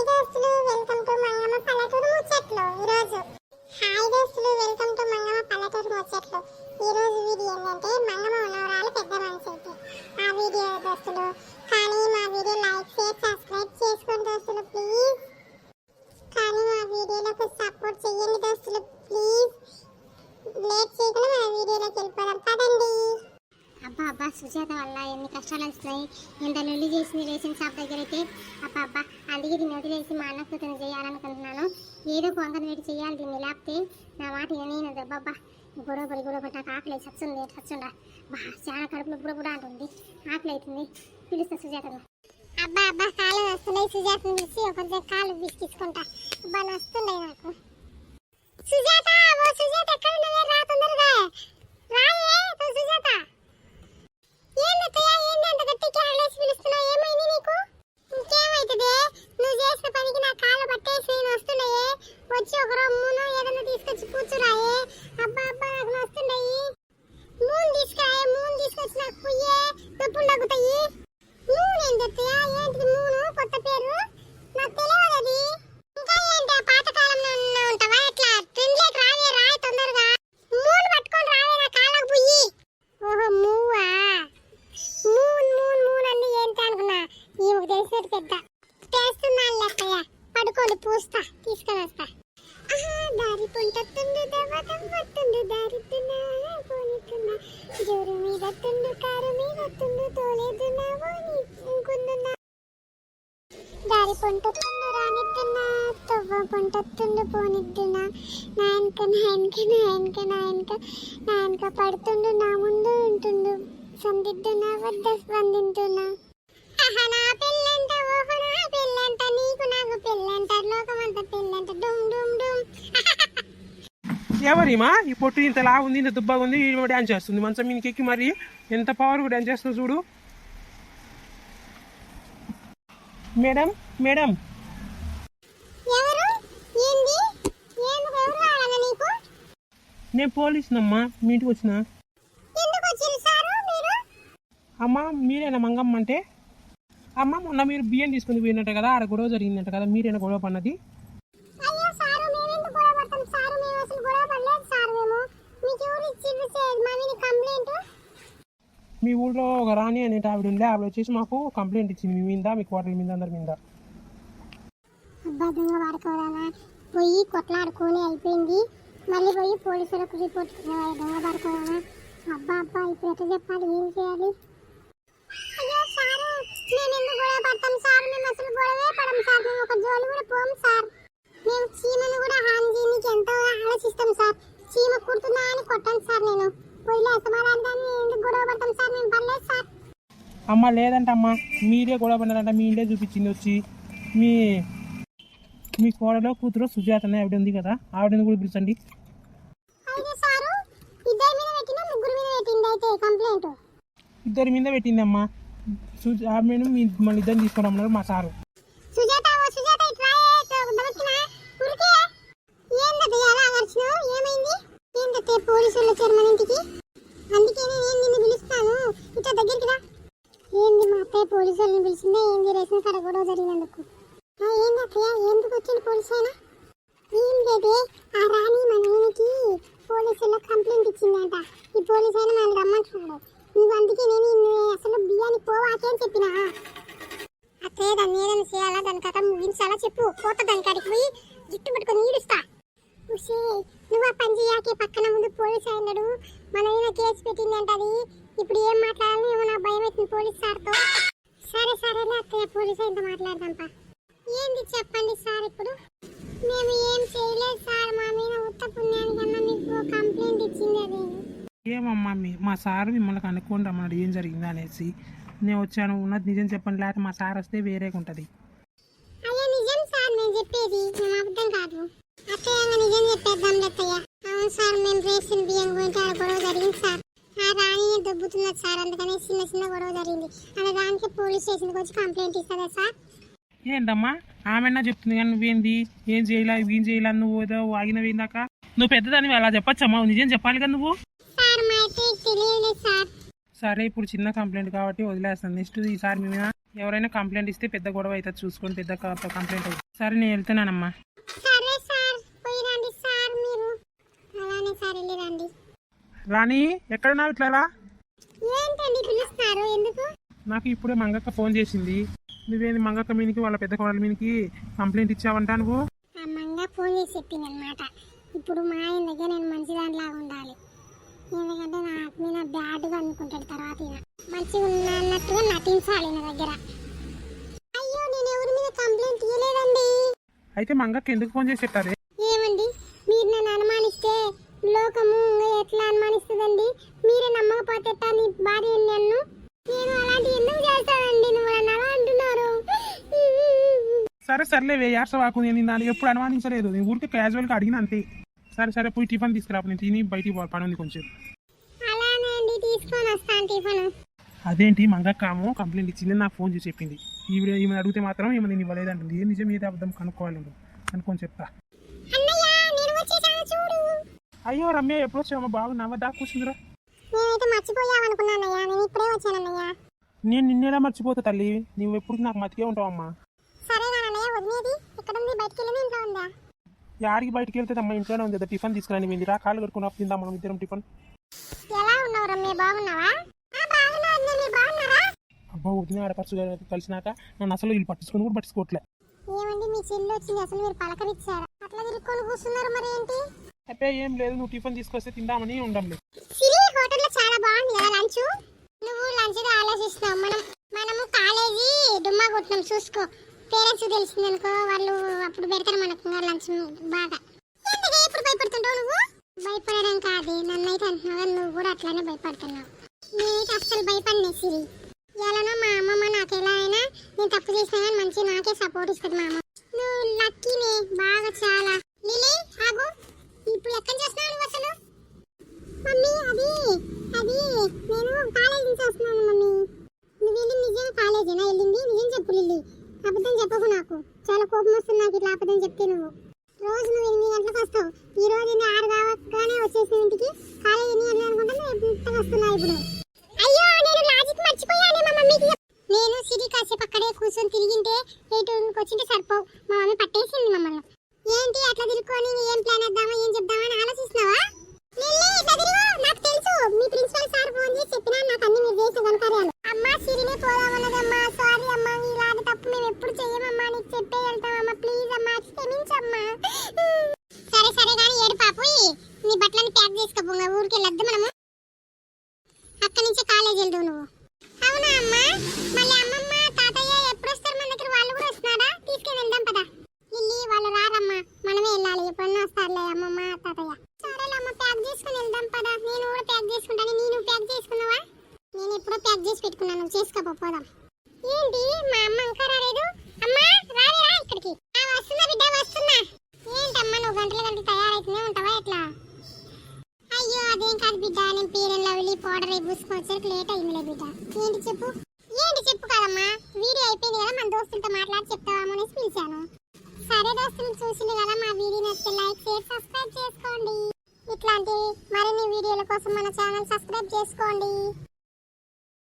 Hi దోస్తులు welcome to Mangamma పల్లెటూరు ముచ్చట్లు. ఈరోజు హాయ్ దోస్తులు వెల్కమ్ టు మంగమ్మ పల్లెటూరు ముచ్చట్లు. ఈరోజు వీడియో ఏంటంటే మంగమ్మ ఉన్నవరాలు పెద్ద మనిషి అయితే ఆ వీడియో దోస్తులు కానీ మా వీడియో లైక్ షేర్ సబ్స్క్రైబ్ చేసుకోండి దోస్తులు ప్లీజ్. కానీ మా వీడియోలకు సపోర్ట్ చేయండి దోస్తులు ప్లీజ్. లేట్ చేయకుండా మా వీడియోలోకి వెళ్ళిపోదాం. పదండి. అబ్బా అబ్బా సుజాత వల్ల ఎన్ని కష్టాలు వస్తున్నాయి. ఎంత లొల్లి చేసింది రేషన్ షాప్ దగ్గర అయితే అబ్బా అబ్బా. అందుకే దీన్ని వదిలేసి మా అన్న తను చేయాలనుకుంటున్నాను. ఏదో ఒక వేడి చేయాలి దీన్ని లేకపోతే నా మాట నేను దెబ్బబ్బా గొడవ పడి గొడవ పట్టాక ఆకలి చచ్చుంది చచ్చుండా? బా చాలా కడుపులో బుడ బుడ అంటుంది. ఆకలి అవుతుంది. పిలుస్తా సుజాతను. అబ్బా అబ్బా కాళ్ళు వస్తున్నాయి. సుజాతను పిలిచి కొంచెం కాళ్ళు బిస్కిచ్చుకుంటా అబ్బా నస్తున్నాయి నాకు. జోరు మీద తుండు కారు మీద తుండు తోలేదున్నా పోనీకుందున్నా దారి పొంటొత్తుండు రానిద్దున్నా తవ్వ పొంటొత్తుండు పోనిద్దునా నా వెనక నా వెనక నా వెనక నా వెనక నా వెనక పడుతుండు నా ముందు ఉంటుండు సందిద్దునా వద్ద స్పందింటున్నా నా పెళ్ళంట ఓహో నా పెళ్ళంట నీకు నాకు పెళ్ళంట లోకమంత పెళ్ళంట. డుమ్ డుమ్ డుమ్. ఎవరిమా? ఈ పొట్టు ఇంత లా ఉంది ఇంత దుబ్బగా ఉంది ఈమె డ్యాన్స్ చేస్తుంది. మంచం మీదకి ఎక్కి మరి ఎంత పవర్ డ్యాన్స్ చేస్తుందో చూడు. Madam madam. నేను పోలీసునమ్మా మీ ఇంటికి వచ్చిన? అమ్మ మీరేనా మంగమ్మ అంటే? అమ్మ మొన్న మీరు బియ్యం తీసుకుని పోయినట్టు కదా ఆడ గొడవ జరిగిందంట కదా మీరేనా గొడవ పన్నది అయ్యో సారు మేము ఎందుకు గొడవ పడతాం సారు మేము అసలు గొడవ పడలేదు సారు మేము మీకు ఎవరు ఇచ్చిండ్రు సార్ మా మీద కంప్లైంట్ మీ ఊళ్ళో ఒక రాణి అనే ఆవిడ ఉండే. ఆవిడ వచ్చేసి మాకు కంప్లైంట్ ఇచ్చింది. మీ మీద మీ క్వార్టర్ మీద అందరి మీద. అబ్బా వాడుకోవాలా పోయి కొట్లాడుకొని అయిపోయింది. మళ్ళీ పోయి పోలీసులకు రిపోర్ట్ దొంగ పడుకోవాలా అబ్బా అబ్బా ఇప్పుడు ఎట్లా చెప్పాలి? ఏం చేయాలి? అయ్యో సారు నేను ఎందుకు గొడవ పడతాను సార్ మేము అసలు గొడవే పడం సార్ మేము ఒక జోలి కూడా పోం సార్ మేము చీమను కూడా హాని చేయడానికి ఎంతో ఆలోచిస్తాం సార్ చీమ కుడుతుందా అని కొట్టాను సార్ నేను పొయ్యిలో అసమాధాన్ని ఎందుకు గొడవ పడతాం సార్ మేము పర్లేదు సార్ అమ్మ లేదంట అమ్మ మీరే గొడవ పడినారంట మీ ఇంటే చూపించింది వచ్చి. మీ మీ కోడలో కూతురు సుజాత అనే ఆవిడ ఉంది కదా ఆవిడని కూడా పిలిచండి. ఇద్దరి మీద పెట్టిందమ్మా సుజ ఆమెను మీ మన ఇద్దరిని తీసుకురమ్మన్నారు మా సారు సుజాత ఓ సుజాత ఇట్లా దమకినా ఉరికే ఏందది ఎలా అగర్చినావు ఏమైంది ఏందతే పోలీసులు వచ్చారు మన ఇంటికి అందుకే నేను నిన్ను పిలుస్తాను ఇట్లా దగ్గరికి రా ఏంది మా అత్తయ్య పోలీసు వాళ్ళని పిలిచిందే ఏంది రేషన్ కాడ గొడవ జరిగినందుకు ఆ, ఏంది అత్తయ్య ఎందుకు వచ్చింది పోలీసు అయినా ఏం లేదే ఆ రాణి మన ఈయనకి పోలీసుల్లో వచ్చిందంట. ఈ పోలీసు అయినా నన్ను రమ్మంటున్నాడు. నువ్వు అందుకే నేను అసలు బియ్యాన్ని పోవాకే అని చెప్పినా. అత్తయ్య దాన్ని ఏదైనా చేయాలా? దాని కథ ముగించాలా చెప్పు. పోత దాని కాడికి పోయి జుట్టు పట్టుకొని ఈడుస్తా. నువ్వు ఆ పని చేయాకే పక్కన ముందు పోలీస్ అయినాడు మన మీద కేసు పెట్టింది అంటది ఇప్పుడు ఏం మాట్లాడాలి ఏమో నాకు భయం అవుతుంది పోలీస్ సార్తో. సరే సరేలే అత్తయ్య పోలీస్ అయినతో మాట్లాడదాంపా ఏంది చెప్పండి సార్ ఇప్పుడు? మేము ఏం చేయలేదు సార్. మా మీద ఉత్త పుణ్యానికన్నా ఏమమ్మా మీ మా సారు మిమ్మల్ని కనుక్కొని రమ్మన్నాడు. ఏం జరిగింది అనేసి. నేను వచ్చాను. ఉన్నది నిజం చెప్పండి. లేకపోతే మా సార్ వస్తే వేరేగా ఉంటుంది. అయ్యా నిజం సార్ నేను చెప్పేది మేము అబద్ధం కాదు. అత్తయ్య నిజం చెప్పేద్దాం అత్తయ్య అవును సార్ మేము రేషన్ బియ్యం గురించి ఆడ గొడవ జరిగింది సార్. ఆ రాణి దొబ్బుతున్నది సార్. అందుకనే చిన్న చిన్న గొడవ జరిగింది. అలా దానికి పోలీస్ స్టేషన్కి వచ్చి కంప్లైంట్ ఇస్తుందా సార్? ఏంటమ్మా? ఆమెన్నా చెప్తుంది కానీ నువ్వేంది? ఏం చేయలే? ఏం చేయలే? నువ్వు ఏదో ఆగినవేందాక నువ్వు పెద్దదాన్ని అలా చెప్పచ్చమ్మా. నిజం చెప్పాలి కదా నువ్వు? సార్ ఇప్పుడు చిన్న కంప్లైంట్ కాబట్టి వదిలేస్తాను. నెక్స్ట్ ఈసారి మీ మీద ఎవరైనా కంప్లైంట్ ఇస్తే పెద్ద గొడవ అవుతుంది చూసుకొని పెద్ద కంప్లైంట్ అవుతుంది. సరే నేను వెళ్తున్నానమ్మా. రాణి ఎక్కడున్నావు ఇట్లా నాకు ఇప్పుడే మంగక్క ఫోన్ చేసింది. నువ్వేంది మంగక్క మీనికి వాళ్ళ పెద్ద కోడల మీనికి కంప్లైంట్ ఇచ్చావంటా నువ్వు? ఫోన్ చేసి చెప్పింది అనమాట ఇప్పుడు మా ఆయన దగ్గర నేను మంచి దానిలాగా ఉండాలి. ఎందుకంటే నాకు మీద బ్యాడ్గా అనుకుంటాడు తర్వాత మంచిగా ఉన్నా అన్నట్టుగా నటించాలి నా దగ్గర. అయ్యో నేను ఎవరి మీద కంప్లైంట్ ఇవ్వలేదండి అయితే మంగక్క ఎందుకు ఫోన్ చేసి చెప్పారే? ఏమండి? మీరు నన్ను అనుమానిస్తే లోకము ఎట్లా అనుమానిస్తుందండి? మీరే నమ్మకపోతే ఎట్టా నీ భార్య నన్ను? నేను అలాంటి ఎందుకు చేస్తానండి? నువ్వు నన్ను అలా అంటున్నారు సరే సర్లే వే వాకు నేను దాన్ని ఎప్పుడు అనుమానించలేదు. నేను ఊరికి క్యాజువల్గా అడిగిన అంతే. సరే సరే పోయి టిఫిన్ తీసుకురా నేను తిని బయటికి పో- పని ఉంది కొంచెం. అదేంటి మంగక్కాము కంప్లైంట్ ఇచ్చింది నాకు ఫోన్ చేసి చెప్పింది. ఈవిడ ఈమె అడిగితే మాత్రం ఈమె నేను ఇవ్వలేదంటుంది. ఏ నిజం ఏది అబద్ధం కనుక్కోవాలి నువ్వు. కనుక్కొని చెప్తా. అయ్యో రమ్య ఎప్పుడు వచ్చావు బాగున్నావా దా కూర్చుందిరా. నేనైతే మర్చిపోయావనుకున్నానయ్యా నేను ఇప్పుడే వచ్చానన్నయ్య నేను నిన్నేలా మర్చిపోతా తల్లి. నువ్వు ఎప్పుడు నాకు మతికే ఉంటావమ్మా. సరే యాడికి బయటికి వెళ్తే అమ్మా ఇంట్లోనే ఉంది టిఫిన్ తీసుకురాని వెళ్ళి రా కాళ్ళు కడుకున్నా తిందాం మనం ఇద్దరం టిఫిన్. ఎలా ఉన్నావు రమ్య బాగున్నావా? అబ్బా వదిన ఆడపరచు కలిసినాక నన్ను అసలు వీళ్ళు పట్టించుకొని కూడా పట్టించుకోవట్లే ఏమండి మీ చెల్లి వచ్చింది అసలు మీరు పలకరించారా? అట్లా తిరుక్కొని కూర్చున్నారు మరి ఏంటి? అబ్బే ఏం లేదు నువ్వు టిఫిన్ తీసుకొస్తే తిందామని ఉండంలే సిరి హోటల్లో చాలా బాగుంది కదా లంచ్? నువ్వు లంచ్ ఆలోచిస్తున్నావు మనం మనము కాలేజీ డుమ్మా కొట్టినాం చూసుకో. పేరెంట్స్ తెలిసిందనుకో వాళ్ళు అప్పుడు పెడతారు మనకు లంచ్ బాగా. ఎందుకే ఇప్పుడు భయపడుతుంటావు నువ్వు? భయపడడం కాదు నన్ను అయితే అంటున్నావు నువ్వు కూడా అట్లానే భయపడుతున్నావు. నేనైతే అస్సలు భయపడినే సిరి. ఎలానో మా అమ్మమ్మ నాకు ఎలా అయినా నేను తప్పు చేసినా కానీ మంచి నాకే సపోర్ట్ ఇస్తుంది మా అమ్మ. నువ్వు లక్కీనే బాగా చాలా. చేసుకోపోగా వెళ్ళొద్దు మనము. అక్కడి నుంచి కాలేజ్ వెళ్దు నువ్వు. అవునా అమ్మా? మళ్ళీ అమ్మమ్మ తాతయ్య ఎప్పుడు వస్తారు మన దగ్గర? వాళ్ళు కూడా వస్తున్నారా? తీసుకుని వెళ్దాం పదా. లిల్లీ వాళ్ళు రారమ్మా. మనమే వెళ్ళాలి. ఎప్పుడన్నా వస్తారులే అమ్మమ్మ తాతయ్య. సరేలే అమ్మ ప్యాక్ చేసుకుని వెళ్దాం పదా. నేను కూడా ప్యాక్ చేసుకుంటాను. నేను ప్యాక్ చేసుకున్నావా? నేను ఎప్పుడో ప్యాక్ చేసి పెట్టుకున్నాను. చేసుకోపో పోదాం ఏంటి మా అమ్మ ఇంకా రాలేదు అమ్మా రాలేరా ఇక్కడికి ఆ, వస్తున్నా బిడ్డ వస్తున్నా ఏంటమ్మా నువ్వు గంటల గంటలు తయారైతూనే ఉంటావా ఎట్లా అయ్యో అదేం కాదు బిడ్డ నేను పీరెల్లో వెళ్ళి పౌడర్ అయి లేట్ అయిందిలే బిడ్డ. ఏంటి చెప్పు? ఏంటి చెప్పు కదమ్మా? వీడియో అయిపోయింది కదా మన దోస్తులతో మాట్లాడి చెప్తావామో అనేసి పిలిచాను. సరే దోస్తులు చూసింది కదా మా వీడియో నచ్చితే లైక్ షేర్ సబ్స్క్రైబ్ చేసుకోండి. ఇట్లాంటి మరిన్ని వీడియోల కోసం మన ఛానల్ సబ్స్క్రైబ్ చేసుకోండి.